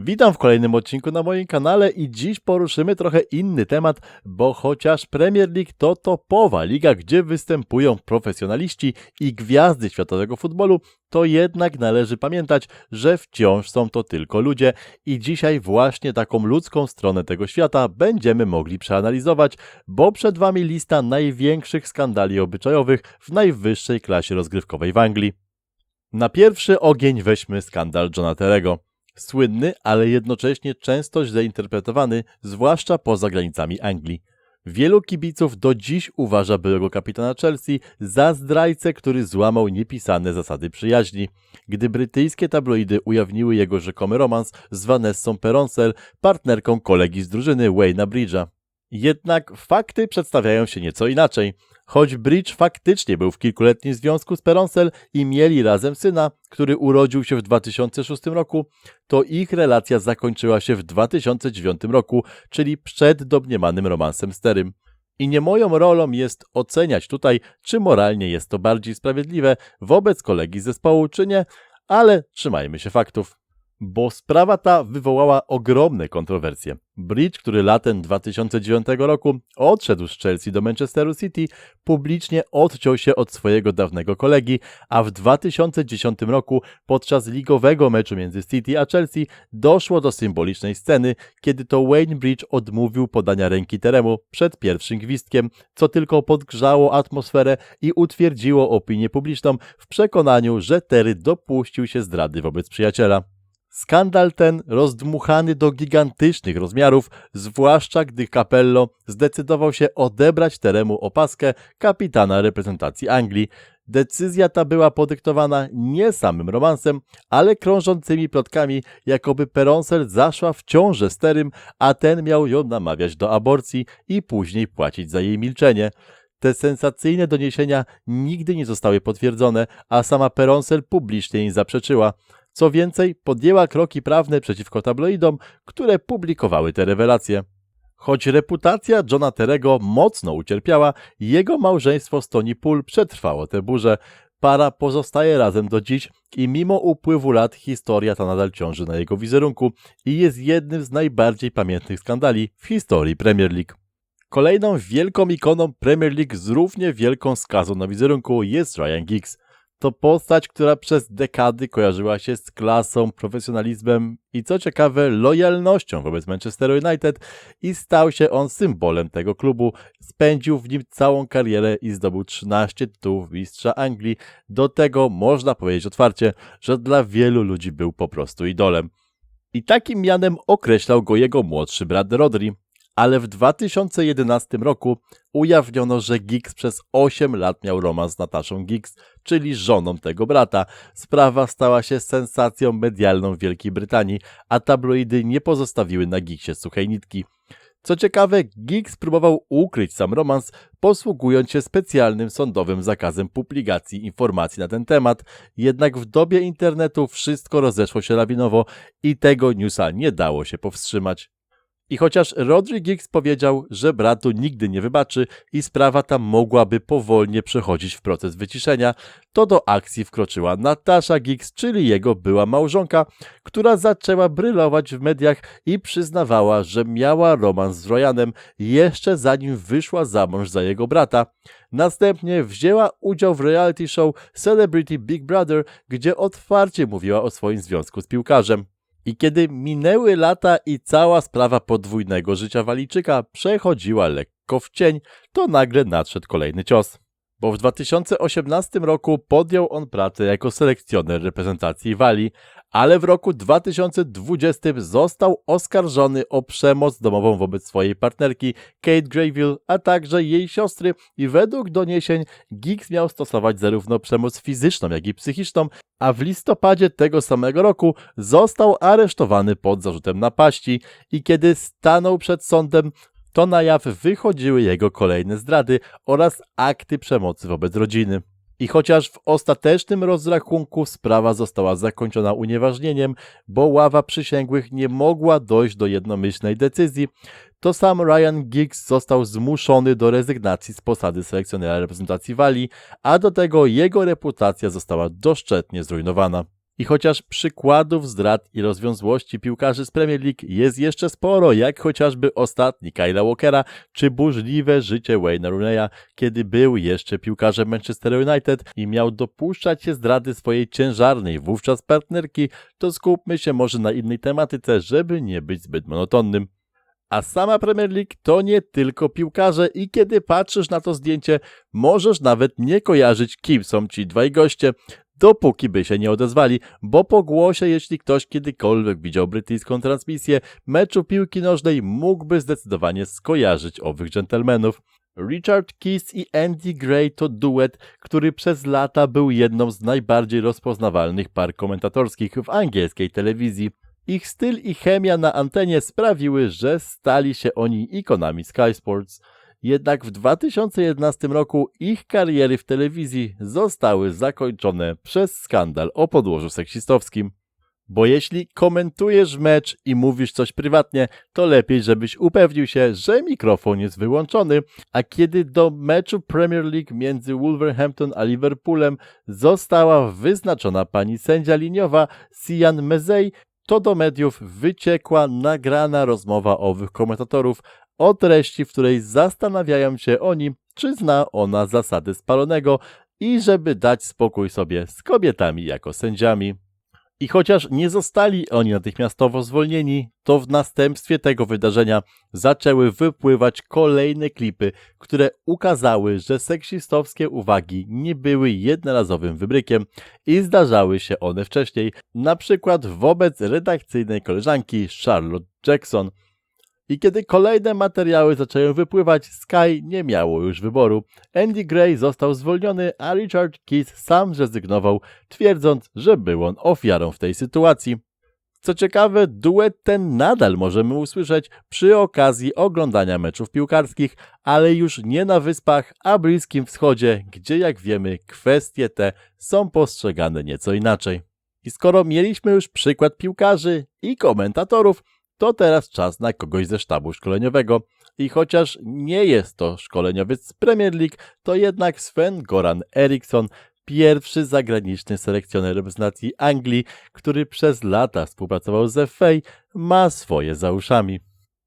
Witam w kolejnym odcinku na moim kanale i dziś poruszymy trochę inny temat, bo chociaż Premier League to topowa liga, gdzie występują profesjonaliści i gwiazdy światowego futbolu, to jednak należy pamiętać, że wciąż są to tylko ludzie i dzisiaj właśnie taką ludzką stronę tego świata będziemy mogli przeanalizować, bo przed Wami lista największych skandali obyczajowych w najwyższej klasie rozgrywkowej w Anglii. Na pierwszy ogień weźmy skandal Johna Terego. Słynny, ale jednocześnie często źle interpretowany, zwłaszcza poza granicami Anglii. Wielu kibiców do dziś uważa byłego kapitana Chelsea za zdrajcę, który złamał niepisane zasady przyjaźni. Gdy brytyjskie tabloidy ujawniły jego rzekomy romans z Vanessą Peronsel, partnerką kolegi z drużyny Wayne'a Bridge'a. Jednak fakty przedstawiają się nieco inaczej. Choć Bridge faktycznie był w kilkuletnim związku z Peronsel i mieli razem syna, który urodził się w 2006 roku, to ich relacja zakończyła się w 2009 roku, czyli przed domniemanym romansem z Terym. I nie moją rolą jest oceniać tutaj, czy moralnie jest to bardziej sprawiedliwe wobec kolegi zespołu, czy nie, ale trzymajmy się faktów bo sprawa ta wywołała ogromne kontrowersje. Bridge, który latem 2009 roku odszedł z Chelsea do Manchesteru City, publicznie odciął się od swojego dawnego kolegi, a w 2010 roku podczas ligowego meczu między City a Chelsea doszło do symbolicznej sceny, kiedy to Wayne Bridge odmówił podania ręki Teremu przed pierwszym gwizdkiem, co tylko podgrzało atmosferę i utwierdziło opinię publiczną w przekonaniu, że Terry dopuścił się zdrady wobec przyjaciela. Skandal ten rozdmuchany do gigantycznych rozmiarów, zwłaszcza gdy Capello zdecydował się odebrać Teremu opaskę kapitana reprezentacji Anglii. Decyzja ta była podyktowana nie samym romansem, ale krążącymi plotkami, jakoby Peronsel zaszła w ciążę z Terym, a ten miał ją namawiać do aborcji i później płacić za jej milczenie. Te sensacyjne doniesienia nigdy nie zostały potwierdzone, a sama Peronsel publicznie im zaprzeczyła. Co więcej, podjęła kroki prawne przeciwko tabloidom, które publikowały te rewelacje. Choć reputacja Johna Terego mocno ucierpiała, jego małżeństwo z Tony Pool przetrwało te burze. Para pozostaje razem do dziś i mimo upływu lat historia ta nadal ciąży na jego wizerunku i jest jednym z najbardziej pamiętnych skandali w historii Premier League. Kolejną wielką ikoną Premier League z równie wielką skazą na wizerunku jest Ryan Giggs to postać, która przez dekady kojarzyła się z klasą, profesjonalizmem i co ciekawe, lojalnością wobec Manchester United i stał się on symbolem tego klubu. Spędził w nim całą karierę i zdobył 13 tytułów mistrza Anglii. Do tego można powiedzieć otwarcie, że dla wielu ludzi był po prostu idolem. I takim mianem określał go jego młodszy brat Rodri ale w 2011 roku ujawniono, że Giggs przez 8 lat miał romans z Nataszą Giggs, czyli żoną tego brata. Sprawa stała się sensacją medialną w Wielkiej Brytanii, a tabloidy nie pozostawiły na Giggsie suchej nitki. Co ciekawe, Giggs próbował ukryć sam romans, posługując się specjalnym sądowym zakazem publikacji informacji na ten temat, jednak w dobie internetu wszystko rozeszło się lawinowo i tego newsa nie dało się powstrzymać. I chociaż Rodri Giggs powiedział, że bratu nigdy nie wybaczy i sprawa ta mogłaby powolnie przechodzić w proces wyciszenia, to do akcji wkroczyła Natasza Giggs, czyli jego była małżonka, która zaczęła brylować w mediach i przyznawała, że miała romans z Ryanem jeszcze zanim wyszła za mąż za jego brata. Następnie wzięła udział w reality show Celebrity Big Brother, gdzie otwarcie mówiła o swoim związku z piłkarzem. I kiedy minęły lata i cała sprawa podwójnego życia Walijczyka przechodziła lekko w cień, to nagle nadszedł kolejny cios. Bo w 2018 roku podjął on pracę jako selekcjoner reprezentacji Walii, ale w roku 2020 został oskarżony o przemoc domową wobec swojej partnerki Kate Grayville, a także jej siostry i według doniesień Giggs miał stosować zarówno przemoc fizyczną, jak i psychiczną, a w listopadzie tego samego roku został aresztowany pod zarzutem napaści i kiedy stanął przed sądem, to na jaw wychodziły jego kolejne zdrady oraz akty przemocy wobec rodziny. I chociaż w ostatecznym rozrachunku sprawa została zakończona unieważnieniem, bo ława przysięgłych nie mogła dojść do jednomyślnej decyzji, to sam Ryan Giggs został zmuszony do rezygnacji z posady selekcjonera reprezentacji Walii, a do tego jego reputacja została doszczętnie zrujnowana. I chociaż przykładów zdrad i rozwiązłości piłkarzy z Premier League jest jeszcze sporo, jak chociażby ostatni Kyla Walkera, czy burzliwe życie Wayne'a Rooney'a, kiedy był jeszcze piłkarzem Manchester United i miał dopuszczać się zdrady swojej ciężarnej wówczas partnerki, to skupmy się może na innej tematyce, żeby nie być zbyt monotonnym. A sama Premier League to nie tylko piłkarze i kiedy patrzysz na to zdjęcie, możesz nawet nie kojarzyć kim są ci dwaj goście, dopóki by się nie odezwali, bo po głosie, jeśli ktoś kiedykolwiek widział brytyjską transmisję meczu piłki nożnej, mógłby zdecydowanie skojarzyć owych dżentelmenów. Richard Keys i Andy Gray to duet, który przez lata był jedną z najbardziej rozpoznawalnych par komentatorskich w angielskiej telewizji. Ich styl i chemia na antenie sprawiły, że stali się oni ikonami Sky Sports. Jednak w 2011 roku ich kariery w telewizji zostały zakończone przez skandal o podłożu seksistowskim. Bo jeśli komentujesz mecz i mówisz coś prywatnie, to lepiej, żebyś upewnił się, że mikrofon jest wyłączony, a kiedy do meczu Premier League między Wolverhampton a Liverpoolem została wyznaczona pani sędzia liniowa Sian Mezej, to do mediów wyciekła nagrana rozmowa owych komentatorów o treści, w której zastanawiają się oni, czy zna ona zasady spalonego i żeby dać spokój sobie z kobietami jako sędziami. I chociaż nie zostali oni natychmiastowo zwolnieni, to w następstwie tego wydarzenia zaczęły wypływać kolejne klipy, które ukazały, że seksistowskie uwagi nie były jednorazowym wybrykiem i zdarzały się one wcześniej, na przykład wobec redakcyjnej koleżanki Charlotte Jackson – i kiedy kolejne materiały zaczęły wypływać, Sky nie miało już wyboru. Andy Gray został zwolniony, a Richard Keys sam zrezygnował, twierdząc, że był on ofiarą w tej sytuacji. Co ciekawe, duet ten nadal możemy usłyszeć przy okazji oglądania meczów piłkarskich, ale już nie na Wyspach, a Bliskim Wschodzie, gdzie jak wiemy kwestie te są postrzegane nieco inaczej. I skoro mieliśmy już przykład piłkarzy i komentatorów, to teraz czas na kogoś ze sztabu szkoleniowego. I chociaż nie jest to szkoleniowiec z Premier League, to jednak Sven Goran Eriksson, pierwszy zagraniczny selekcjoner reprezentacji Anglii, który przez lata współpracował z FA, ma swoje za uszami.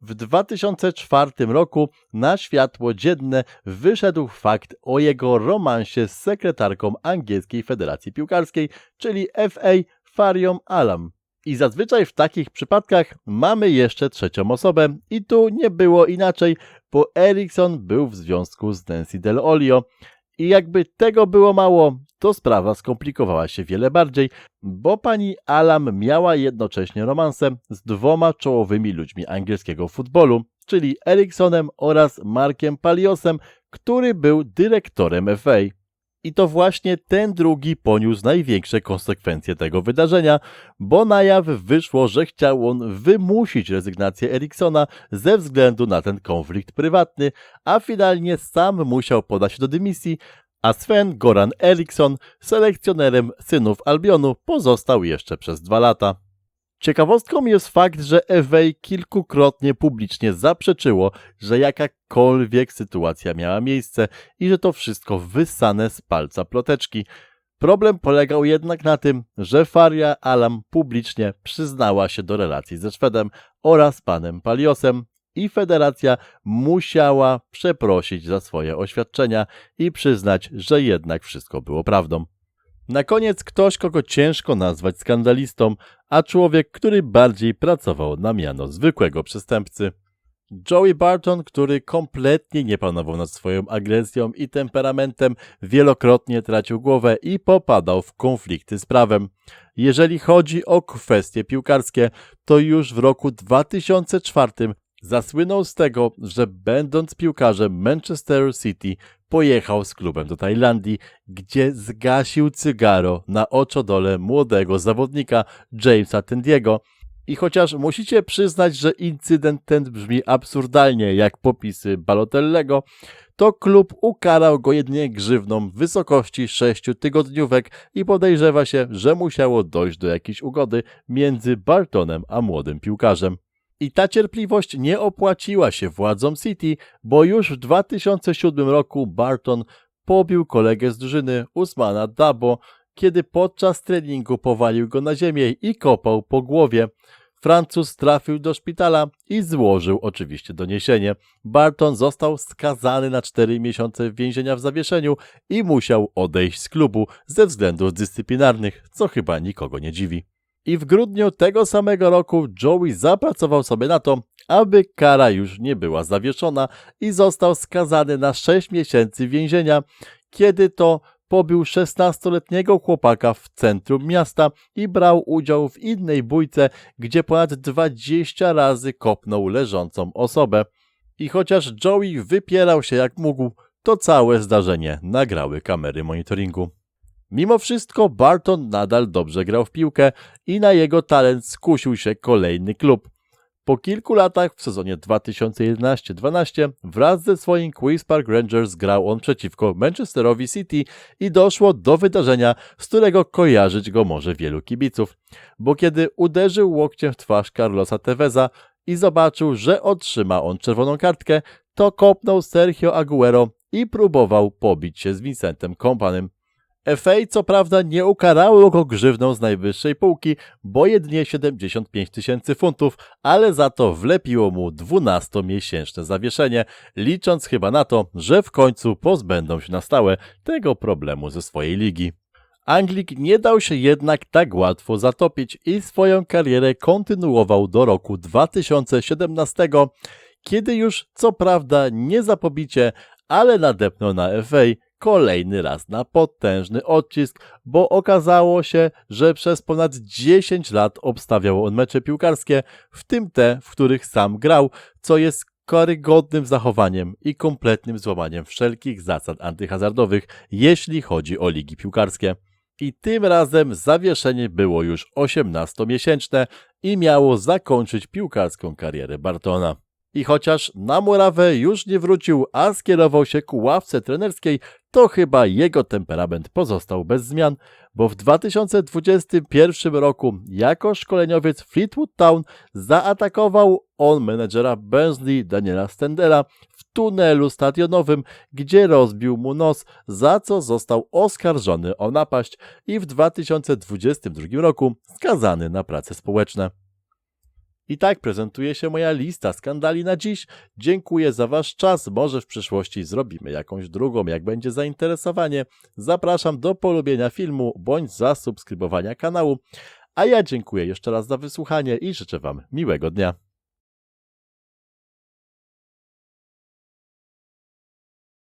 W 2004 roku na światło dzienne wyszedł fakt o jego romansie z sekretarką angielskiej Federacji Piłkarskiej, czyli FA Farią Alam. I zazwyczaj w takich przypadkach mamy jeszcze trzecią osobę i tu nie było inaczej, bo Erikson był w związku z Nancy Del Olio i jakby tego było mało, to sprawa skomplikowała się wiele bardziej, bo pani Alam miała jednocześnie romansem z dwoma czołowymi ludźmi angielskiego futbolu, czyli Eriksonem oraz Markiem Paliosem, który był dyrektorem FA. I to właśnie ten drugi poniósł największe konsekwencje tego wydarzenia, bo na jaw wyszło, że chciał on wymusić rezygnację Eriksona ze względu na ten konflikt prywatny, a finalnie sam musiał podać się do dymisji, a Sven Goran Eriksson, selekcjonerem synów Albionu, pozostał jeszcze przez dwa lata. Ciekawostką jest fakt, że FA kilkukrotnie publicznie zaprzeczyło, że jakakolwiek sytuacja miała miejsce i że to wszystko wysane z palca ploteczki. Problem polegał jednak na tym, że Faria Alam publicznie przyznała się do relacji ze Szwedem oraz panem Paliosem i federacja musiała przeprosić za swoje oświadczenia i przyznać, że jednak wszystko było prawdą. Na koniec ktoś, kogo ciężko nazwać skandalistą, a człowiek, który bardziej pracował na miano zwykłego przestępcy. Joey Barton, który kompletnie nie panował nad swoją agresją i temperamentem, wielokrotnie tracił głowę i popadał w konflikty z prawem. Jeżeli chodzi o kwestie piłkarskie, to już w roku 2004 zasłynął z tego, że będąc piłkarzem Manchester City pojechał z klubem do Tajlandii, gdzie zgasił cygaro na oczodole młodego zawodnika Jamesa Tendiego. I chociaż musicie przyznać, że incydent ten brzmi absurdalnie jak popisy Balotellego, to klub ukarał go jedynie grzywną w wysokości sześciu tygodniówek i podejrzewa się, że musiało dojść do jakiejś ugody między Bartonem a młodym piłkarzem. I ta cierpliwość nie opłaciła się władzom City, bo już w 2007 roku Barton pobił kolegę z drużyny Usmana Dabo, kiedy podczas treningu powalił go na ziemię i kopał po głowie. Francuz trafił do szpitala i złożył oczywiście doniesienie. Barton został skazany na 4 miesiące więzienia w zawieszeniu i musiał odejść z klubu ze względów dyscyplinarnych, co chyba nikogo nie dziwi. I w grudniu tego samego roku Joey zapracował sobie na to, aby kara już nie była zawieszona i został skazany na 6 miesięcy więzienia, kiedy to pobił 16-letniego chłopaka w centrum miasta i brał udział w innej bójce, gdzie ponad 20 razy kopnął leżącą osobę. I chociaż Joey wypierał się jak mógł, to całe zdarzenie nagrały kamery monitoringu. Mimo wszystko Barton nadal dobrze grał w piłkę i na jego talent skusił się kolejny klub. Po kilku latach w sezonie 2011-12 wraz ze swoim Queen's Park Rangers grał on przeciwko Manchesterowi City i doszło do wydarzenia, z którego kojarzyć go może wielu kibiców. Bo kiedy uderzył łokciem w twarz Carlosa Teveza i zobaczył, że otrzyma on czerwoną kartkę, to kopnął Sergio Aguero i próbował pobić się z Vincentem Kompanem. FA co prawda nie ukarało go grzywną z najwyższej półki, bo jedynie 75 tysięcy funtów, ale za to wlepiło mu 12-miesięczne zawieszenie, licząc chyba na to, że w końcu pozbędą się na stałe tego problemu ze swojej ligi. Anglik nie dał się jednak tak łatwo zatopić i swoją karierę kontynuował do roku 2017, kiedy już co prawda nie zapobicie, ale nadepnął na FA kolejny raz na potężny odcisk, bo okazało się, że przez ponad 10 lat obstawiał on mecze piłkarskie, w tym te, w których sam grał, co jest karygodnym zachowaniem i kompletnym złamaniem wszelkich zasad antyhazardowych, jeśli chodzi o ligi piłkarskie. I tym razem zawieszenie było już 18-miesięczne i miało zakończyć piłkarską karierę Bartona. I chociaż na murawę już nie wrócił, a skierował się ku ławce trenerskiej, to chyba jego temperament pozostał bez zmian, bo w 2021 roku jako szkoleniowiec Fleetwood Town zaatakował on menedżera Burnsley Daniela Stendera w tunelu stadionowym, gdzie rozbił mu nos, za co został oskarżony o napaść i w 2022 roku skazany na prace społeczne. I tak prezentuje się moja lista skandali na dziś. Dziękuję za Wasz czas. Może w przyszłości zrobimy jakąś drugą, jak będzie zainteresowanie. Zapraszam do polubienia filmu bądź zasubskrybowania kanału. A ja dziękuję jeszcze raz za wysłuchanie i życzę Wam miłego dnia.